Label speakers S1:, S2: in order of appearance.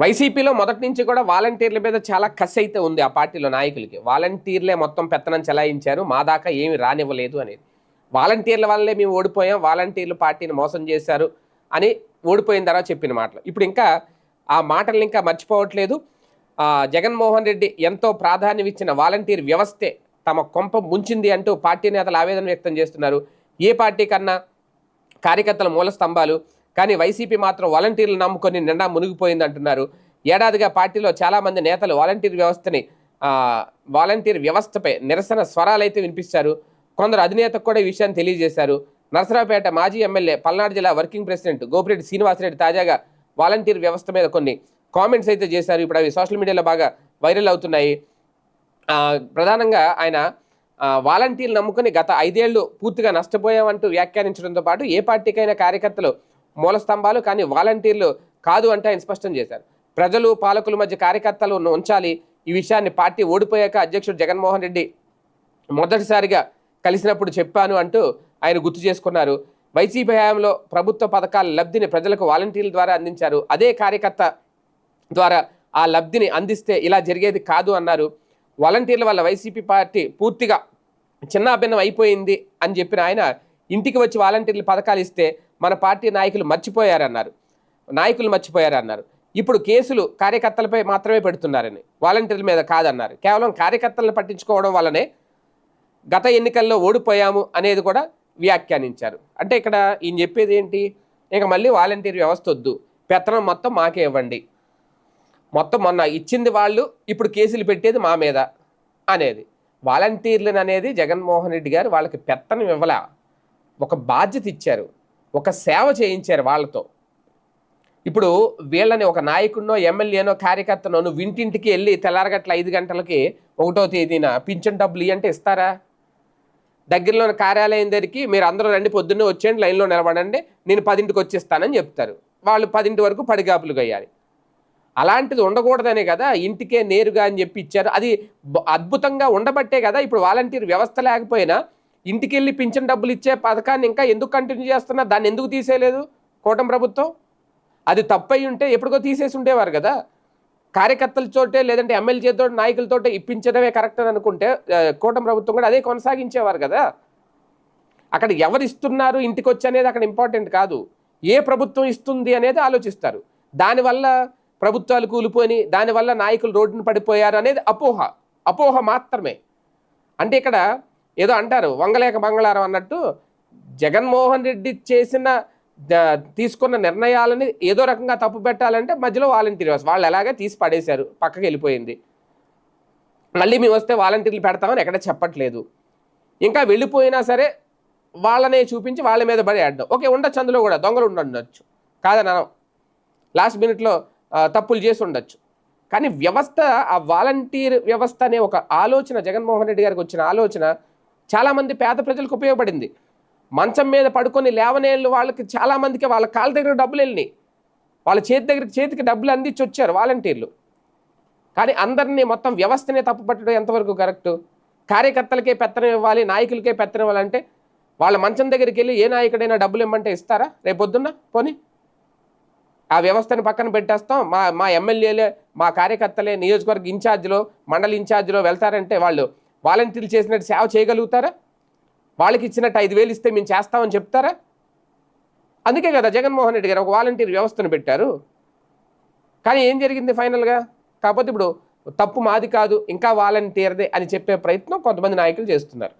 S1: వైసీపీలో మొదటి నుంచి కూడా వాలంటీర్ల మీద చాలా కసి అయితే ఉంది ఆ పార్టీలో నాయకులకి. వాలంటీర్లే మొత్తం పెత్తనం చెలాయించారు. మా దాకా ఏమి రానివ్వలేదు అనేది. వాలంటీర్ల వల్లే మేము ఓడిపోయాం. వాలంటీర్లు పార్టీని మోసం చేశారు అని ఓడిపోయిన తర్వాత చెప్పిన మాటలు. ఇప్పుడు ఇంకా ఆ మాటలు ఇంకా మర్చిపోవట్లేదు. జగన్మోహన్ రెడ్డి ఎంతో ప్రాధాన్యం ఇచ్చిన వాలంటీర్ వ్యవస్థే తమ కొంప ముంచింది అంటూ పార్టీ నేతలు ఆవేదన వ్యక్తం చేస్తున్నారు. ఏ పార్టీ కన్నా కార్యకర్తల మూల స్తంభాలు కానీ వైసీపీ మాత్రం వాలంటీర్లు నమ్ముకొని నిండా మునిగిపోయింది అంటున్నారు. ఏడాదిగా పార్టీలో చాలామంది నేతలు వాలంటీర్ వ్యవస్థని వాలంటీర్ వ్యవస్థపై నిరసన స్వరాలు అయితే వినిపిస్తారు. కొందరు అధినేతకు కూడా ఈ విషయాన్ని తెలియజేశారు. నరసరావుపేట మాజీ ఎమ్మెల్యే పల్నాడు జిల్లా వర్కింగ్ ప్రెసిడెంట్ గోపిరెడ్డి శ్రీనివాసరెడ్డి తాజాగా వాలంటీర్ వ్యవస్థ మీద కొన్ని కామెంట్స్ అయితే చేశారు. ఇప్పుడు అవి సోషల్ మీడియాలో బాగా వైరల్ అవుతున్నాయి. ప్రధానంగా ఆయన వాలంటీర్లు నమ్ముకుని గత ఐదేళ్ళు పూర్తిగా నష్టపోయామంటూ వ్యాఖ్యానించడంతో పాటు ఏ పార్టీకైనా కార్యకర్తలు మూల స్తంభాలు కానీ వాలంటీర్లు కాదు అంటే ఆయన స్పష్టం చేశారు. ప్రజలు పాలకుల మధ్య కార్యకర్తలు ఉంచాలి. ఈ విషయాన్ని పార్టీ ఓడిపోయాక అధ్యక్షుడు జగన్మోహన్ రెడ్డి మొదటిసారిగా కలిసినప్పుడు చెప్పాను అంటూ ఆయన గుర్తు చేసుకున్నారు. వైసీపీ హయాంలో ప్రభుత్వ పథకాల లబ్ధిని ప్రజలకు వాలంటీర్ల ద్వారా అందించారు. అదే కార్యకర్త ద్వారా ఆ లబ్ధిని అందిస్తే ఇలా జరిగేది కాదు అన్నారు. వాలంటీర్ల వల్ల వైసీపీ పార్టీ పూర్తిగా చిన్నాభిన్నం అయిపోయింది అని చెప్పిన ఆయన ఇంటికి వచ్చి వాలంటీర్లు పథకాలు ఇస్తే మన పార్టీ నాయకులు మర్చిపోయారన్నారు. నాయకులు మర్చిపోయారన్నారు. ఇప్పుడు కేసులు కార్యకర్తలపై మాత్రమే పెడుతున్నారని వాలంటీర్ల మీద కాదన్నారు. కేవలం కార్యకర్తలను పట్టించుకోవడం వల్లనే గత ఎన్నికల్లో ఓడిపోయాము అనేది కూడా వ్యాఖ్యానించారు. అంటే ఇక్కడ ఈయన చెప్పేది ఏంటి? ఇక మళ్ళీ వాలంటీర్ వ్యవస్థ వద్దు. పెత్తనం మొత్తం మాకే ఇవ్వండి. మొత్తం మొన్న ఇచ్చింది వాళ్ళు ఇప్పుడు కేసులు పెట్టేది మా మీద అనేది. వాలంటీర్లను అనేది జగన్మోహన్ రెడ్డి గారు వాళ్ళకి పెత్తనం ఇవ్వలే. ఒక బాధ్యత ఇచ్చారు ఒక సేవ చేయించారు వాళ్ళతో. ఇప్పుడు వీళ్ళని ఒక నాయకుడినో ఎమ్మెల్యేనో కార్యకర్తనో నువ్వు ఇంటింటికి వెళ్ళి తెల్లారగట్ల ఐదు గంటలకి ఒకటో తేదీన పింఛన్ డబ్బులు ఇవ్వంటే ఇస్తారా? దగ్గరలోని కార్యాలయం దగ్గరికి మీరు అందరూ రండి పొద్దున్నే వచ్చేయండి లైన్లో నిలబడండి నేను పదింటికి వచ్చేస్తానని చెప్తారు. వాళ్ళు పదింటి వరకు పడిగాపులు కొయ్యాలి అలాంటిది ఉండకూడదనే కదా ఇంటికే నేరుగా అని చెప్పి ఇచ్చారు. అది అద్భుతంగా ఉండబట్టే కదా ఇప్పుడు వాలంటీర్ వ్యవస్థ లేకపోయినా ఇంటికి వెళ్ళి పింఛన్ డబ్బులు ఇచ్చే పథకాన్ని ఇంకా ఎందుకు కంటిన్యూ చేస్తున్నా? దాన్ని ఎందుకు తీసేయలేదు కూటమి ప్రభుత్వం? అది తప్పై ఉంటే ఎప్పటికో తీసేసి ఉండేవారు కదా. కార్యకర్తలతోటే లేదంటే ఎమ్మెల్యేతో నాయకులతోటే ఇప్పించడమే కరెక్ట్ అని అనుకుంటే కూటమి ప్రభుత్వం కూడా అదే కొనసాగించేవారు కదా. అక్కడ ఎవరు ఇస్తున్నారు ఇంటికి వచ్చి అనేది అక్కడ ఇంపార్టెంట్ కాదు. ఏ ప్రభుత్వం ఇస్తుంది అనేది ఆలోచిస్తారు. దానివల్ల ప్రభుత్వాలు కూలిపోయి దానివల్ల నాయకులు రోడ్డున పడిపోయారు అనేది అపోహ. అపోహ మాత్రమే. అంటే ఇక్కడ ఏదో అంటారు వంగలేక మంగళారం అన్నట్టు జగన్మోహన్ రెడ్డి చేసిన తీసుకున్న నిర్ణయాలని ఏదో రకంగా తప్పు పెట్టాలంటే మధ్యలో వాలంటీర్స్ వాళ్ళు ఎలాగే తీసి పడేశారు పక్కకి వెళ్ళిపోయింది. మళ్ళీ మేము వస్తే వాలంటీర్లు పెడతామని ఎక్కడ చెప్పట్లేదు. ఇంకా వెళ్ళిపోయినా సరే వాళ్ళనే చూపించి వాళ్ళ మీద పడి ఆడడం. ఓకే ఉండొచ్చు అందులో కూడా దొంగలు ఉండొచ్చు. కాదని అనం లాస్ట్ మినిట్లో తప్పులు చేసి ఉండొచ్చు. కానీ వ్యవస్థ ఆ వాలంటీర్ వ్యవస్థ అనే ఒక ఆలోచన జగన్మోహన్ రెడ్డి గారికి వచ్చిన ఆలోచన చాలామంది పేద ప్రజలకు ఉపయోగపడింది. మంచం మీద పడుకొని లేవనేళ్ళు వాళ్ళకి చాలామందికి వాళ్ళ కాళ్ళ దగ్గర డబ్బులు వెళ్ళినాయి వాళ్ళ చేతి దగ్గరికి చేతికి డబ్బులు అందించి వచ్చారు వాలంటీర్లు. కానీ అందరినీ మొత్తం వ్యవస్థనే తప్పుపట్టడం ఎంతవరకు కరెక్టు? కార్యకర్తలకే పెత్తనం ఇవ్వాలి నాయకులకే పెత్తనం ఇవ్వాలంటే వాళ్ళ మంచం దగ్గరికి వెళ్ళి ఏ నాయకుడైనా డబ్బులు ఇమ్మంటే ఇస్తారా? రేపొద్దున్న పోనీ. ఆ వ్యవస్థను పక్కన పెట్టేస్తాం. మా మా ఎమ్మెల్యేలే మా కార్యకర్తలే నియోజకవర్గ ఇన్ఛార్జ్లో మండలి ఇన్ఛార్జ్లో వెళ్తారంటే వాళ్ళు వాలంటీర్లు చేసినట్టు సేవ చేయగలుగుతారా? వాళ్ళకి ఇచ్చినట్టు ఐదు వేలు ఇస్తే మేము చేస్తామని చెప్తారా? అందుకే కదా జగన్మోహన్ రెడ్డి గారు ఒక వాలంటీర్ వ్యవస్థను పెట్టారు. కానీ ఏం జరిగింది ఫైనల్గా? కాకపోతే ఇప్పుడు తప్పు మాది కాదు ఇంకా వాలంటీర్దే అని చెప్పే ప్రయత్నం కొంతమంది నాయకులు చేస్తున్నారు.